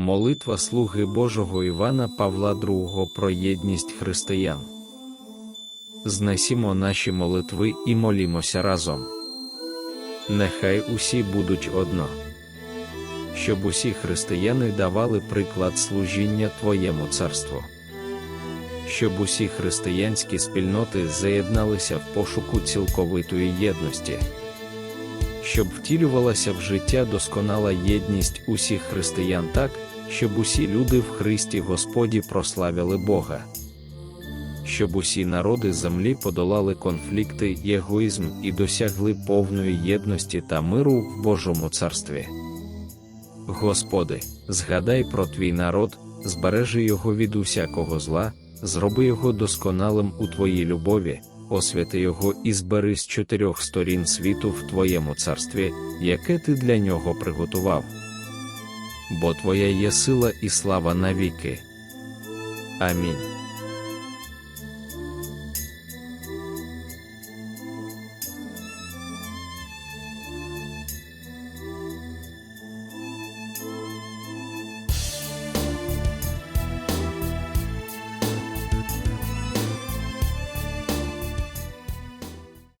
Молитва слуги Божого Івана Павла II про єдність християн. Знесімо наші молитви і молімося разом. Нехай усі будуть одно. Щоб усі християни давали приклад служіння Твоєму царству. Щоб усі християнські спільноти заєдналися в пошуку цілковитої єдності. Щоб втілювалася в життя досконала єдність усіх християн так, щоб усі люди в Христі Господі прославили Бога. Щоб усі народи землі подолали конфлікти і егоїзм і досягли повної єдності та миру в Божому царстві. Господи, згадай про твій народ, збережи його від усякого зла, зроби його досконалим у Твоїй любові, освяти його і збери з чотирьох сторін світу в Твоєму царстві, яке ти для нього приготував. Бо Твоя є сила і слава навіки. Амінь.